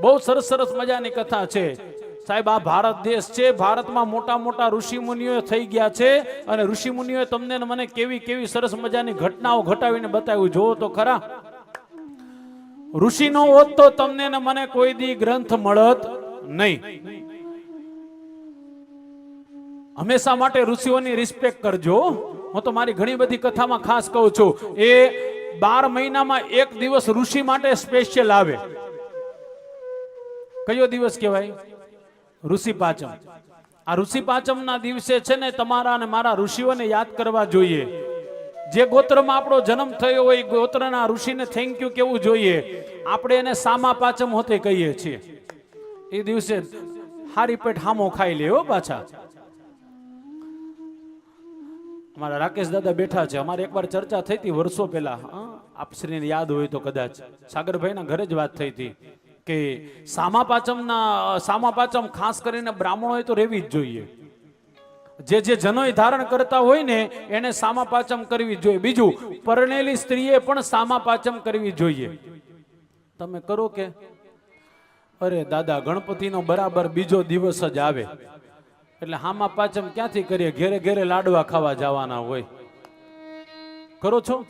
બહુ સરસ સરસ મજાની કથા છે. સાહેબ, આ ભારત દેશ છે. ભારતમાં મોટા મોટા ઋષિ મુનિઓ થઈ ગયા છે અને ઋષિ મુનિઓએ તમને મને કેવી કેવી સરસ મજાની ઘટનાઓ ઘટાવીને બતાવ્યું. જોવો તો ખરા. ઋષિનો હોત તો તમને ને મને કોઈ દી ગ્રંથ મળત નહીં. હંમેશા માટે ઋષિઓની રિસ્પેક્ટ કરજો. હું તો મારી ઘણી બધી કથામાં ખાસ કહું છું. એ બાર મહિનામાં એક દિવસ ઋષિ માટે સ્પેશિયલ આવે. કયો દિવસ કહેવાય? ઋષિ પાંચમ આ ઋષિ પાંચમના દિવસે છે ને તમારા અને મારા ઋષિઓને યાદ કરવા જોઈએ. જે ગોત્રમાં આપણો જન્મ થયો હોય ગોત્રના ઋષિને થેન્ક યુ કેવું જોઈએ. આપણે એને સામા પાંચમ હોતે કહીએ છીએ. એ દિવસે હારી પેટ હામો ખાઈ લે હો પાછા. અમારા રાકેશ દાદા બેઠા છે. અમારે એકવાર ચર્ચા થઈ હતી વર્ષો પહેલા. આપશ્રીને યાદ હોય તો કદાચ. સાગરભાઈના ઘરે જ વાત થઈ હતી. કે સામા પાચમના સામા પાચમ ખાસ કરીને બ્રાહ્મણોએ તો રહેવી જ જોઈએ. જે જે જનોય ધારણ કરતા હોય ને, એને સામા પાચમ કરવી જોઈએ. બીજું, પરણેલી સ્ત્રીએ પણ સામા પાચમ કરવી જોઈએ. તમે કરો કે? અરે દાદા, ગણપતિનો બરાબર બીજો દિવસ જ આવે. એટલે હામા પાચમ ક્યાંથી કરીએ? ઘેરે ઘેરે લાડવા ખાવા જવાના હોય. કરો છો?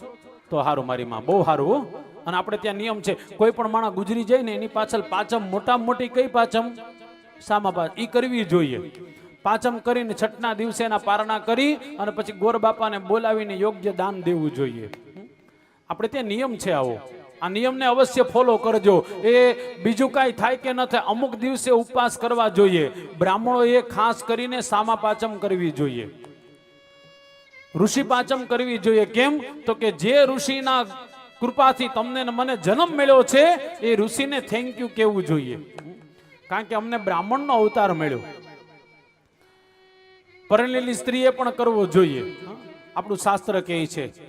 તો હારું, મારી માં. બહુ સારું હો. અને આપણે ત્યાં નિયમ છે, કોઈ પણ માણસ ગુજરી જાય ને એની પાછળ પાચમ મોટા મોટી કઈ પાચમ સામા પાચ ઈ કરવી જોઈએ. પાચમ કરીને છઠના દિવસે એના પારણા કરી અને પછી ગોર બાપાને બોલાવીને યોગ્ય દાન દેવું જોઈએ. આપણે ત્યાં નિયમ છે આવો. આ નિયમને અવશ્ય ફોલો કરજો. એ બીજું કાંઈ થાય કે ન થાય, અમુક દિવસે ઉપવાસ કરવા જોઈએ. બ્રાહ્મણોએ ખાસ કરીને સામા પાચમ કરવી જોઈએ. ઋષિ પાચમ કરવી જોઈએ. કેમ? તો કે જે ઋષિના કૃપાથી તમને મને જન્મ મળ્યો છે, એ ઋષિને થેન્ક યુ કેવું જોઈએ. કારણ કે અમને બ્રાહ્મણનો અવતાર મળ્યો. પરણેલી સ્ત્રીએ પણ કરવો જોઈએ. આપણું શાસ્ત્ર કહે છે.